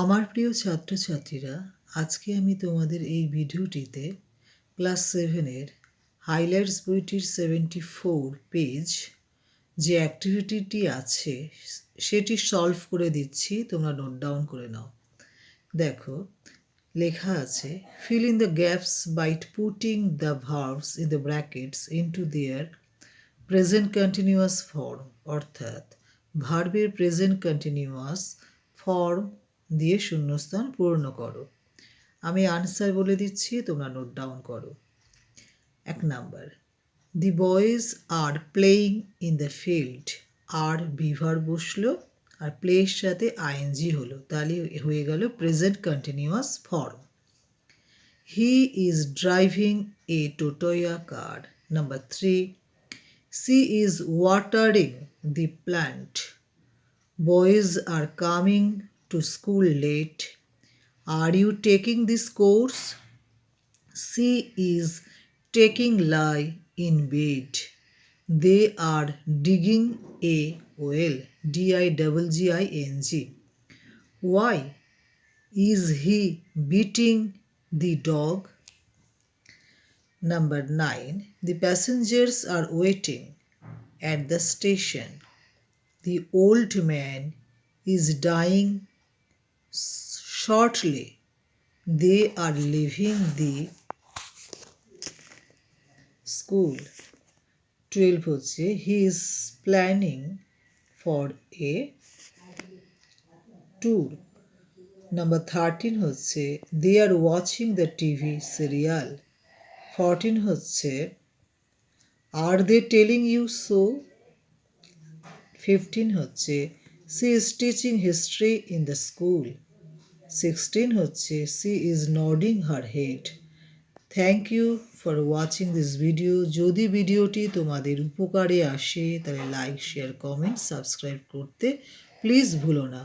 আমার প্রিয় ছাত্রছাত্রীরা, আজকে আমি তোমাদের এই ভিডিওটিতে ক্লাস সেভেনের হাইলাইটস বইটির সেভেন্টি ফোর পেজ যে অ্যাক্টিভিটিটি আছে, সেটি সলভ করে দিচ্ছি, তোমরা নোট ডাউন করে নাও। দেখো, লেখা আছে fill in the gaps by putting the verbs in the brackets into their present continuous form অর্থাৎ ভার্বের প্রেজেন্ট কন্টিনিউয়াস ফর্ম দিয়ে শূন্যস্থান পূর্ণ করো। আমি আনসার বলে দিচ্ছি, তোমরা নোট ডাউন করো। এক number the boys are playing in the field আর বিভার বসল, আর প্লের সাথে আইএনজি হলো। তাহলে হয়ে গেল present continuous form he is driving a টোটোয়া car number three she is watering the plant boys are coming to school late. Are you taking this course? She is taking lie in bed. They are digging a well. D i double g i n g. Why is he beating the dog? Number 9 the passengers are waiting at the station. The old man is dying shortly. They are leaving the school. 12 হচ্ছে he is planning for a tour. Number 13 হচ্ছে they are watching the TV serial. 14 হচ্ছে are they telling you so? Fifteen হচ্ছে she is teaching history in the school sixteen হচ্ছে she is nodding her head thank you for watching this video যদি ভিডিওটি তোমাদের উপকারে আসে, তাহলে like share comment subscribe করতে প্লিজ ভুলো না।